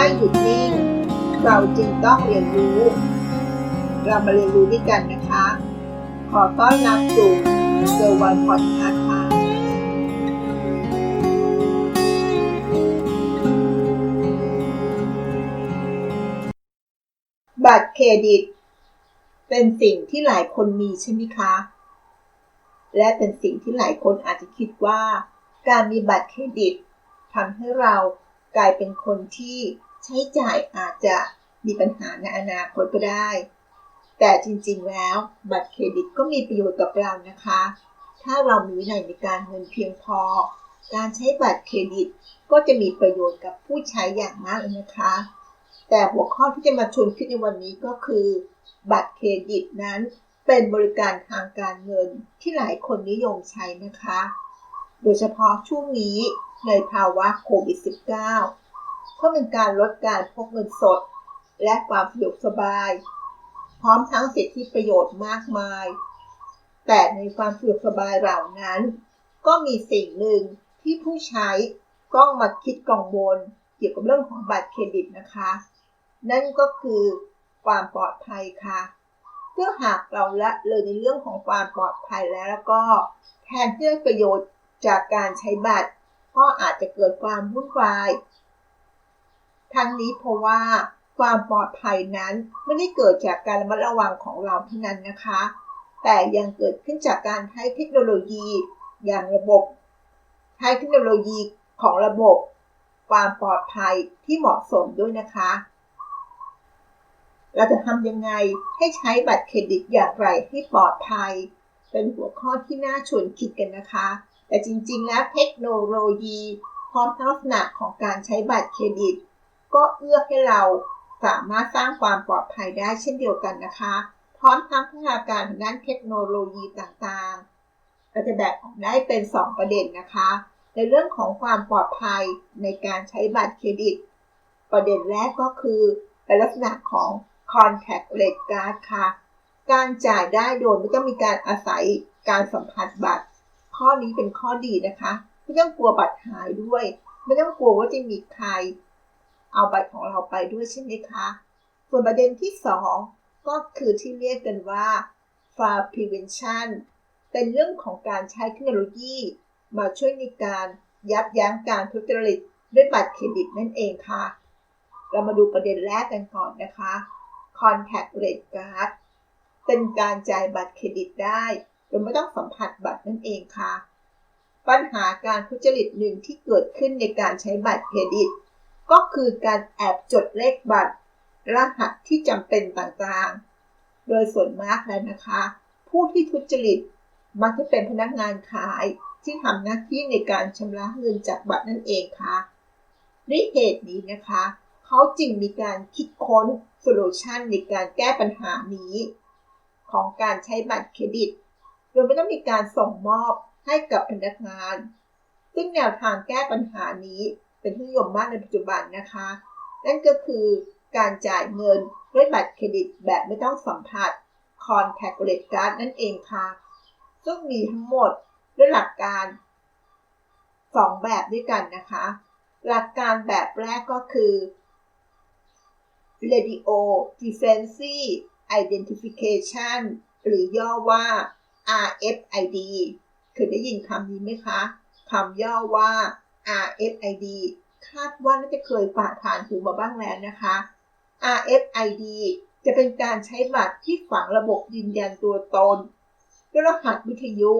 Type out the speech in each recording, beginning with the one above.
ไม่หยุดนิ่ง เราจึงต้องเรียนรู้ เรามาเรียนรู้ด้วยกันนะคะ ขอต้อนรับสู่เซอร์วันพอดคาส์ค่ะบัตรเครดิต เป็นสิ่งที่หลายคนมีใช่ไหมคะ และเป็นสิ่งที่หลายคนอาจจะคิดว่า การมีบัตรเครดิตทำให้เรากลายเป็นคนที่ ใช้จ่ายอาจจะมีปัญหาในอนาคตก็ได้ แต่จริงๆแล้วบัตรเครดิตก็มีประโยชน์กับเรานะคะ ถ้าเรามีวินัยในการเงินเพียงพอ การใช้บัตรเครดิตก็จะมีประโยชน์กับผู้ใช้อย่างมากเลยนะคะ แต่หัวข้อที่จะมาชวนคิดในวันนี้ก็คือ บัตรเครดิตนั้นเป็นบริการทางการเงินที่หลายคนนิยมใช้นะคะ โดยเฉพาะช่วงนี้ในภาวะโควิด -19 เพื่อเป็นการลดการพกเงินสด และความสะดวกสบาย พร้อมทั้งสิทธิประโยชน์มากมาย แต่ในความสะดวกสบายเหล่านั้น ก็มีสิ่งหนึ่งที่ผู้ใช้ต้องมาคิดกังวลเกี่ยวกับเรื่องของบัตรเครดิตนะคะ นั่นก็คือความปลอดภัยค่ะเพื่อหากเราละเลยในเรื่องของความปลอดภัยแล้วแล้วก็ แทนที่จะประโยชน์จากการใช้บัตร ก็อาจจะเกิดความวุ่นวาย ทั้งนี้เพราะว่าความปลอดภัยนั้นไม่ได้เกิดจากการระมัดระวังของเราเท่านั้นนะคะ แต่ยังเกิดขึ้นจากการใช้เทคโนโลยี อย่างระบบ ใช้เทคโนโลยีของระบบ ความปลอดภัยที่เหมาะสมด้วยนะคะ เราจะทำยังไงให้ใช้บัตรเครดิตอย่างไรให้ปลอดภัย เป็นหัวข้อที่น่าชวนคิดกันนะคะ แต่จริงๆ แล้วเทคโนโลยีพร้อมทั้งลักษณะของการใช้บัตรเครดิต ก็เอื้อให้เราสามารถสร้างความปลอดภัยได้เช่นเดียวกันนะคะ พร้อมทั้งพัฒนาการทางด้านเทคโนโลยีต่างๆเราจะแบ่งออกได้เป็น 2 ประเด็นนะคะ ในเรื่องของความปลอดภัยในการใช้บัตรเครดิต ประเด็นแรกก็คือเป็นลักษณะของ contact rate card ค่ะ การจ่ายได้โดยไม่ต้องมีการอาศัยการสัมผัสบัตร ข้อนี้เป็นข้อดีนะคะ ไม่ต้องกลัวบัตรหายด้วย ไม่ต้องกลัวว่าจะมีใคร เอาบัตรของเราไปด้วยใช่ไหมคะ ส่วนประเด็นที่ 2 ก็คือที่เรียกกันว่า fraud prevention เป็นเรื่องของการใช้เทคโนโลยี มาช่วยในการยับยั้งการทุจริตด้วยบัตรเครดิตนั่นเองค่ะ เรามาดูประเด็นแรกกันก่อนนะคะ contact rate card เป็นการจ่ายบัตรเครดิตได้โดยไม่ต้องสัมผัสบัตรนั่นเองค่ะ ปัญหาการทุจริตหนึ่งที่เกิดขึ้นในการใช้บัตรเครดิต ก็คือการแอบจดเลขบัตร รหัสที่จำเป็นต่างๆ โดยส่วนมากแล้วนะคะ ผู้ที่ทุจริตมักจะเป็นพนักงานขายที่ทำหน้าที่ในการชำระเงินจากบัตรนั่นเองค่ะด้วยเหตุนี้นะคะ เขาจึงมีการคิดค้นโซลูชันในการแก้ปัญหานี้ ของการใช้บัตรเครดิต โดยไม่ต้องมีการส่งมอบให้กับพนักงาน ซึ่งแนวทางแก้ปัญหานี้ เป็นที่นิยมมากในปัจจุบันนะคะ นั่นก็คือการจ่ายเงินด้วยบัตรเครดิตแบบไม่ต้องสัมผัส Contact Rate Card นั่นเองค่ะ ซึ่งมีทั้งหมดด้วยหลักการ 2 แบบด้วยกันนะคะ หลักการแบบแรกก็คือ Radio Frequency Identification หรือย่อว่า RFID เคยได้ยินคำนี้ไหมคะ คำย่อว่า RFID คาดว่าน่าจะเคยฝากผ่านหูมาบ้างแล้วนะคะ RFID จะเป็นการใช้บัตรที่ฝังระบบยืนยันตัวตนด้วยรหัสวิทยุ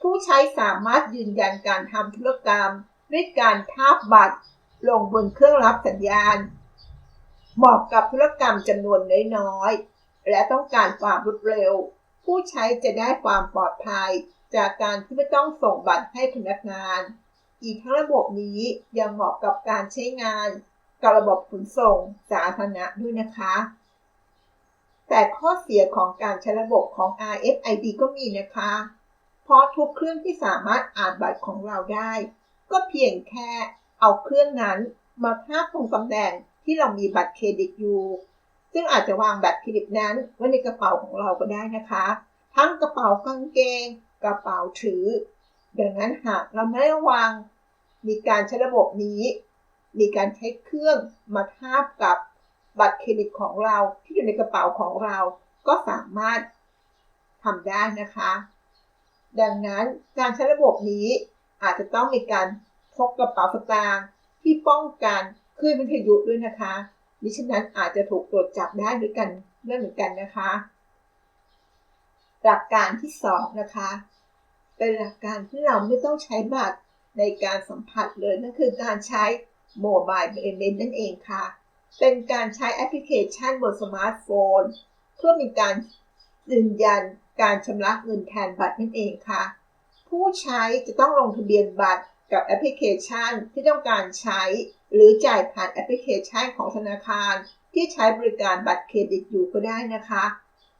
ผู้ใช้สามารถยืนยันการทำธุรกรรม ด้วยการทาบบัตรลงบนเครื่องรับสัญญาณ เหมาะกับธุรกรรมจำนวนน้อยๆ และต้องการความรวดเร็ว ผู้ใช้จะได้ความปลอดภัย จากการที่ไม่ต้องส่งบัตรให้พนักงาน อีกทั้งระบบนี้ยังเหมาะกับการใช้งานกับระบบขนส่งสาธารณะด้วยนะคะ แต่ข้อเสียของการใช้ระบบของ RFID ก็มีนะคะ เพราะทุกเครื่องที่สามารถอ่านบัตรของเราได้ ก็เพียงแค่เอาเครื่องนั้นมาทาบตรงตำแหน่งที่เรามีบัตรเครดิตอยู่ ซึ่งอาจจะวางบัตรเครดิตนั้นไว้ในกระเป๋าของเราก็ได้นะคะ ทั้งกระเป๋ากางเกง กระเป๋าถือ ดังนั้นหากเราไม่ระวัง มีการใช้ระบบนี้ มีการใช้เครื่องมาทาบกับบัตรเครดิตของเราที่อยู่ในกระเป๋าของเรา ก็สามารถทำได้นะคะ ดังนั้นการใช้ระบบนี้อาจจะต้องมีการพกกระเป๋าสตางค์ที่ป้องกันคลื่นวิทยุด้วยนะคะมิฉะนั้นอาจจะถูกตรวจจับได้ด้วยกันด้วยเหมือนกันนะคะหลักการที่สองนะคะ เป็นหลักการที่เราไม่ต้องใช้บัตร ในการสัมผัสเลยนั่นคือการใช้โมบายเ a เ m นนั่นเองค่ะ เป็นการใช้แอปพลิเคชันบนสมาร์ทโฟน เพื่อมีการยืนยันการชำระเงินแทนบัตรนั่นเองค่ะ ผู้ใช้จะต้องลงทะเบียนบัตรกับแอปพลิเคชันที่ต้องการใช้หรือจ่ายผ่านแอปพลิเคชันของธนาคาร ที่ใช้บริการบัตรเครดิตอยู่ก็ได้นะคะ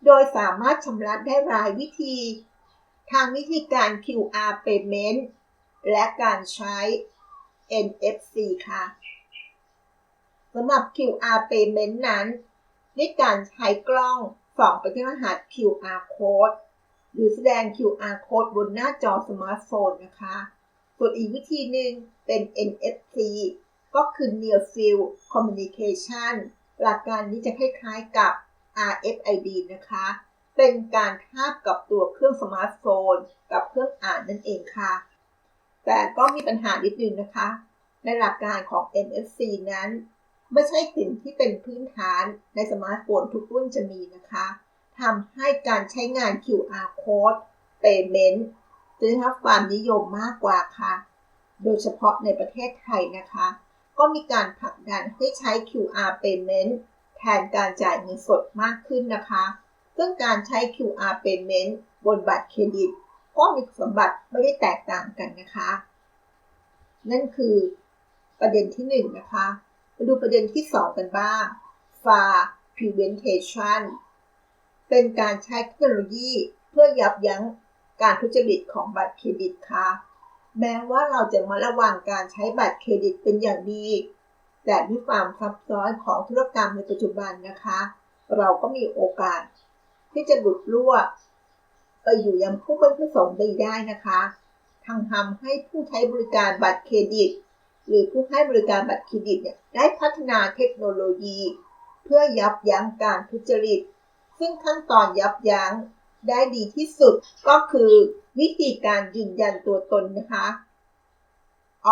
โดยสามารถชำระได้รายวิธี ทางวิธีการ QR payment และการใช้ NFC ค่ะสำหรับ QR payment นั้นด้วยการใช้กล้องส่องไปที่รหัส QR code หรือแสดง QR code บนหน้าจอสมาร์ทโฟนนะคะส่วนอีกวิธีหนึ่งเป็น NFC ก็คือ Near Field Communication หลักการนี้จะคล้ายๆกับ RFID นะคะ เป็นการทาบกับตัวเครื่องสมาร์ทโฟน กับเครื่องอ่านนั่นเองค่ะ แต่ก็มีปัญหานิดนึงนะคะ ในหลักการของ NFC นั้น ไม่ใช่สิ่งที่เป็นพื้นฐานในสมาร์ทโฟนทุกรุ่นจะมีนะคะทำให้การใช้งาน QR code payment ได้รับความนิยมมากกว่าค่ะ โดยเฉพาะในประเทศไทยนะคะ ก็มีการผลักดันให้ใช้ QR payment แทนการจ่ายเงินสดมากขึ้นนะคะ ซึ่งการใช้ QR payment บนบัตรเครดิต ก็มีสมบัติไม่ได้แตกต่างกันนะคะ นั่นคือประเด็นที่1นนะคะมาดูประเด็นที่ 2 กันบ้าง FAR prevention เป็นการใช้เทคโนโลยีเพื่อยับยั้งการทุจริตของบัตรเครดิตค่ะ แม้ว่าเราจะมาระวังการใช้บัตรเครดิตเป็นอย่างดี แต่ด้วยความซับซ้อนของธุรกรรมในปัจจุบันนะคะ เราก็มีโอกาสที่จะหลุดรั่ว ไปอยู่ยังผู้ไม่ประสงค์ดีได้นะคะทางทำให้ผู้ใช้บริการบัตรเครดิต หรือผู้ให้บริการบัตรเครดิตเนี่ยได้พัฒนาเทคโนโลยี เพื่อยับยั้งการทุจริต ซึ่งขั้นตอนยับยั้งได้ดีที่สุดก็คือวิธีการยืนยันตัวตนนะคะ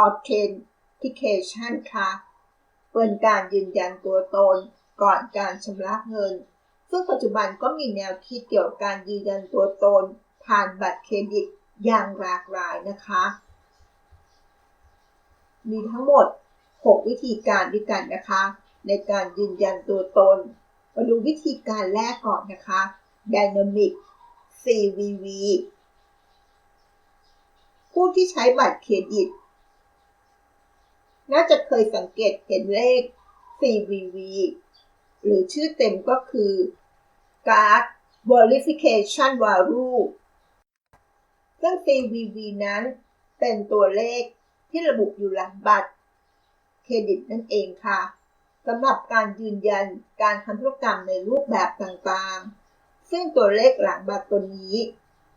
authentication ค่ะเป็นการยืนยันตัวตนก่อนการชำระเงิน ซึ่งปัจจุบันก็มีแนวคิดเกี่ยวกับการยืนยันตัวตน ผ่านบัตรเครดิตอย่างหลากหลายนะคะ มีทั้งหมด 6 วิธีการด้วยกันนะคะ ในการยืนยันตัวตน มาดูวิธีการแรกก่อนนะคะ Dynamic CVV ผู้ที่ใช้บัตรเครดิต น่าจะเคยสังเกตเห็นเลข CVV หรือชื่อเต็มก็คือ Card Verification Value ซึ่ง CVV นั้นเป็นตัวเลขที่ระบุอยู่หลังบัตรเครดิตนั่นเองค่ะสำหรับการยืนยันการทำธุรกรรมในรูปแบบต่างๆ ซึ่งตัวเลขหลังบัตรตัวนี้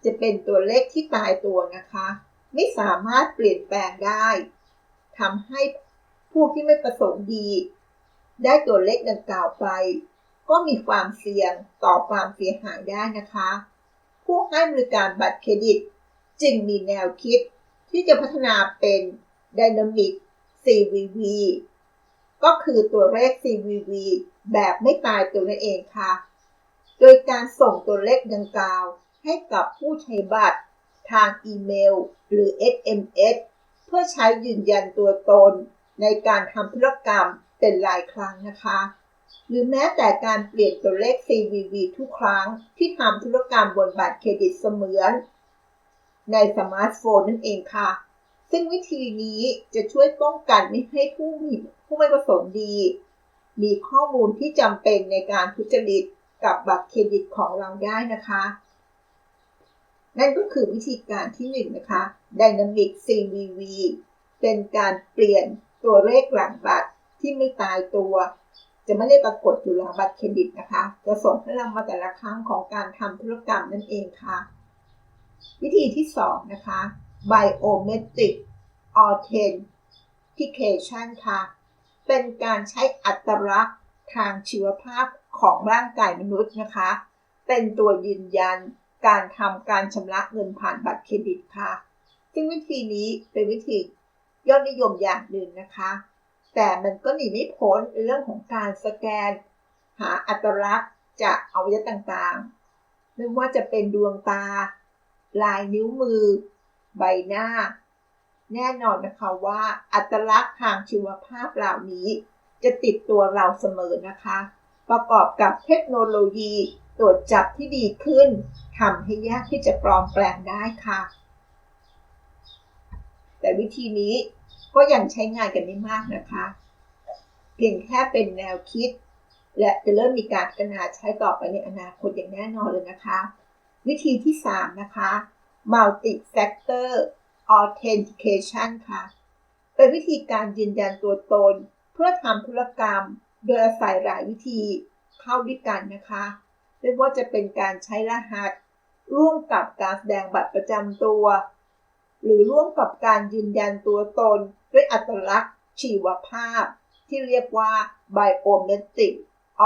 จะเป็นตัวเลขที่ตายตัวนะคะ ไม่สามารถเปลี่ยนแปลงได้ทำให้ผู้ที่ไม่ประสงค์ดี ได้ตัวเลขดังกล่าวไป ก็มีความเสี่ยงต่อความเสียหายได้นะคะ ผู้ให้บริการบัตรเครดิต จึงมีแนวคิดที่จะพัฒนาเป็น Dynamic CVV ก็คือตัวเลข CVV แบบไม่ตายตัวนั่นเองค่ะ โดยการส่งตัวเลขดังกล่าวให้กับผู้ใช้บัตร ทางอีเมล หรือ SMS เพื่อใช้ยืนยันตัวตนในการทำธุรกรรมเป็นรายครั้งนะคะ หรือแม้แต่การเปลี่ยนตัวเลข CVV ทุกครั้งที่ทำธุรกรรมบนบัตรเครดิตเสมือน ในสมาร์ทโฟนนั่นเองค่ะ ซึ่งวิธีนี้จะช่วยป้องกันไม่ให้ผู้มีผู้ไม่ประสงค์ดี มีข้อมูลที่จำเป็นในการทุจริตกับบัตรเครดิตของเราได้นะคะ นั่นก็คือวิธีการที่1นนะคะ Dynamic CVV เป็นการเปลี่ยนตัวเลขหลังบัตรที่ไม่ตายตัว จะไม่ได้ปรากฏอยู่หลังบัตรเครดิตนะคะ จะส่งให้เรามาแต่ละครั้งของการทำธุรกรรมนั่นเองค่ะ วิธีที่ 2 นะคะ Biometric Authentication ค่ะ เป็นการใช้อัตลักษณ์ทางชีวภาพของร่างกายมนุษย์นะคะ เป็นตัวยืนยันการทำการชำระเงินผ่านบัตรเครดิตค่ะ ซึ่งวิธีนี้เป็นวิธียอดนิยมอย่างหนึ่งนะคะ แต่มันก็หนีไม่พ้นในเรื่องของการสแกน หาอัตลักษณ์จากอวัยวะต่างๆ ไม่ว่าจะเป็นดวงตา ลายนิ้วมือ ใบหน้า แน่นอนนะคะว่าอัตลักษณ์ทางชีวภาพเหล่านี้จะติดตัวเราเสมอนะคะ ประกอบกับเทคโนโลยีตรวจจับที่ดีขึ้นทำให้ยากที่จะปลอมแปลงได้ค่ะ แต่วิธีนี้ ก็ยังใช้งานกันไม่มากนะคะ เพียงแค่เป็นแนวคิด และจะเริ่มมีการพัฒนาใช้ต่อไปในอนาคตอย่างแน่นอนเลยนะคะ วิธีที่ 3 นะคะ multi factor authentication ค่ะ เป็นวิธีการยืนยันตัวตน เพื่อทำธุรกรรม โดยอาศัยหลายวิธีเข้าด้วยกันนะคะไม่ว่าจะเป็นการใช้รหัส ร่วมกับการแสดงบัตรประจำตัว หรือร่วมกับการยืนยันตัวตนด้วยอัตลักษณ์ชีวภาพ ที่เรียกว่า biometric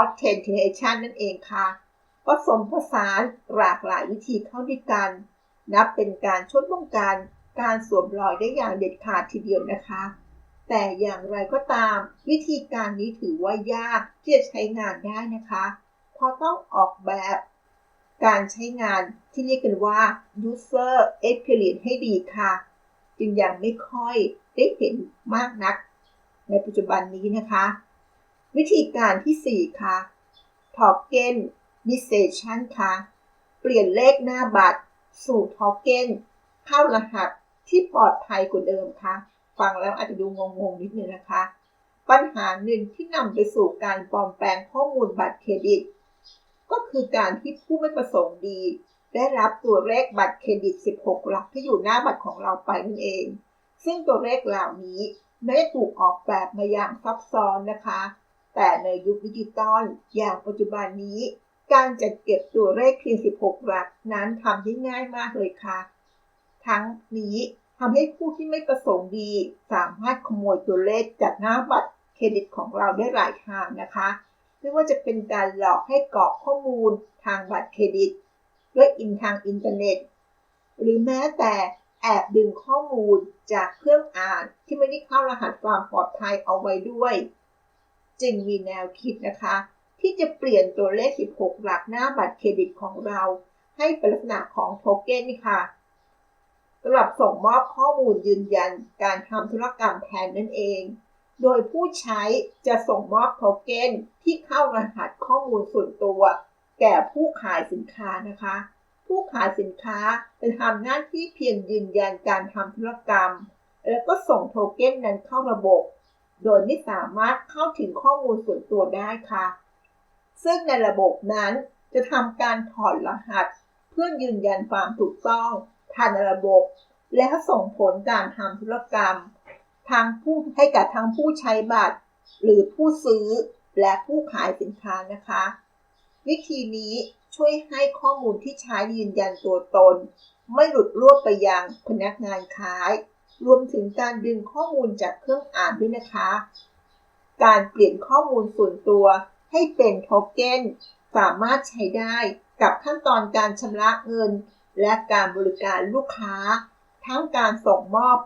authentication นั่นเองค่ะผสมผสานหลากหลายวิธีเข้าด้วยกัน นับเป็นการช่วยป้องกันการสวมรอยได้อย่างเด็ดขาดทีเดียวนะคะ แต่อย่างไรก็ตาม วิธีการนี้ถือว่ายากที่จะใช้งานได้นะคะ เพราะต้องออกแบบ การใช้งานที่เรียกกันว่า user experience ให้ดีค่ะ จึงยังไม่ค่อยได้เห็นมากนัก ในปัจจุบันนี้นะคะ วิธีการที่ 4 ค่ะ token initiation ค่ะ เปลี่ยนเลขหน้าบัตร สู่ token เข้ารหัสที่ปลอดภัยกว่าเดิมค่ะ ฟังแล้วอาจจะดูงงๆนิดนึงนะคะ ปัญหาหนึ่งที่นำไปสู่การปลอมแปลงข้อมูลบัตรเครดิต ก็คือการที่ผู้ไม่ประสงค์ดี ได้รับตัวเลขบัตรเครดิต 16 หลักที่อยู่หน้าบัตรของเราไปนั่นเอง ซึ่งตัวเลขเหล่านี้ไม่ได้ถูกออกแบบมาอย่างซับซ้อนนะคะ แต่ในยุคดิจิตอลอย่างปัจจุบันนี้ การจัดเก็บตัวเลขเพียง 16 หลักนั้นทำได้ง่ายมากเลยค่ะ ทั้งนี้ทำให้ผู้ที่ไม่ประสงค์ดี สามารถขโมยตัวเลขจากหน้าบัตรเครดิตของเราได้หลายทางนะคะ ไม่ว่าจะเป็นการหลอกให้กรอกข้อมูลทางบัตรเครดิต ด้วยอินทางอินเทอร์เน็ต หรือแม้แต่แอบดึงข้อมูลจากเครื่องอ่านที่ไม่ได้เข้ารหัสความปลอดภัยเอาไว้ด้วย จึงมีแนวคิดนะคะ ที่จะเปลี่ยนตัวเลข 16 หลักหน้าบัตรเครดิตของเรา ให้เป็นลักษณะของโทเก้นค่ะสำหรับส่งมอบข้อมูลยืนยันการทำธุรกรรมแทนนั่นเอง โดยผู้ใช้จะส่งมอบโทเก้นที่เข้ารหัสข้อมูลส่วนตัว แก่ผู้ขายสินค้านะคะ ผู้ขายสินค้าจะทำหน้าที่เพียงยืนยันการทำธุรกรรม แล้วก็ส่งโทเก้นนั้นเข้าระบบ โดยไม่สามารถเข้าถึงข้อมูลส่วนตัวได้ค่ะ ซึ่งในระบบนั้นจะทำการถอดรหัส เพื่อยืนยันความถูกต้องผ่านระบบ และส่งผลการทำธุรกรรม ทางผู้ให้กับทั้งผู้ใช้บัตร หรือผู้ซื้อและผู้ขายสินค้านะคะ วิธีนี้ช่วยให้ข้อมูลที่ใช้ยืนยันตัวตน ไม่หลุดร่วไปยังพนักงานขาย รวมถึงการดึงข้อมูลจากเครื่องอ่านด้วยนะคะ การเปลี่ยนข้อมูลส่วนตัวให้เป็นโทเก้นสามารถใช้ได้กับขั้นตอนการชำระเงิน และการบริการลูกค้า ทั้งการส่งมอบ